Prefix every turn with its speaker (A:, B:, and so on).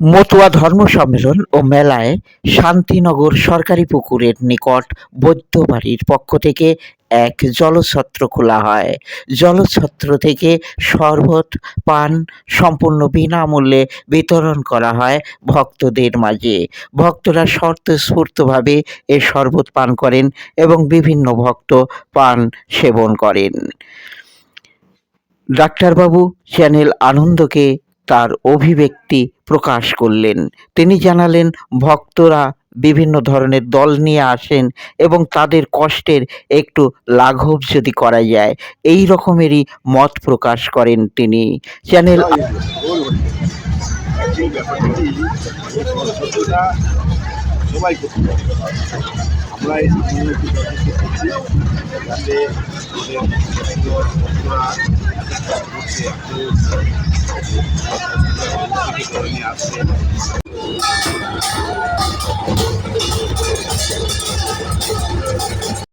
A: মতুয়া ধর্ম সম্মেলন ও মেলায় শান্তিনগর সরকারি পুকুরের নিকট বৈদ্যবাড়ির পক্ষ থেকে এক জলছত্র খোলা হয়। জলছত্র থেকে শরবত, পান সম্পূর্ণ বিনামূল্যে বিতরণ করা হয় ভক্তদের মাঝে। ভক্তরা স্বতঃস্ফূর্তভাবে এ শরবত পান করেন এবং বিভিন্ন ভক্ত পান সেবন করেন। ডাক্তারবাবু চ্যানেল আনন্দকে তার অভিব্যক্তি প্রকাশ করলেন। তিনি জানালেন, ভক্তরা বিভিন্ন ধরনের দল নিয়ে আসেন এবং তাদের কষ্টের একটু লাঘব যদি করা যায়, এই রকমেরই মত প্রকাশ করেন তিনি। চ্যানেল
B: সবাই আমরা এই সামান্য একটু যথেষ্ট করছি যাতে আমাদের আসছে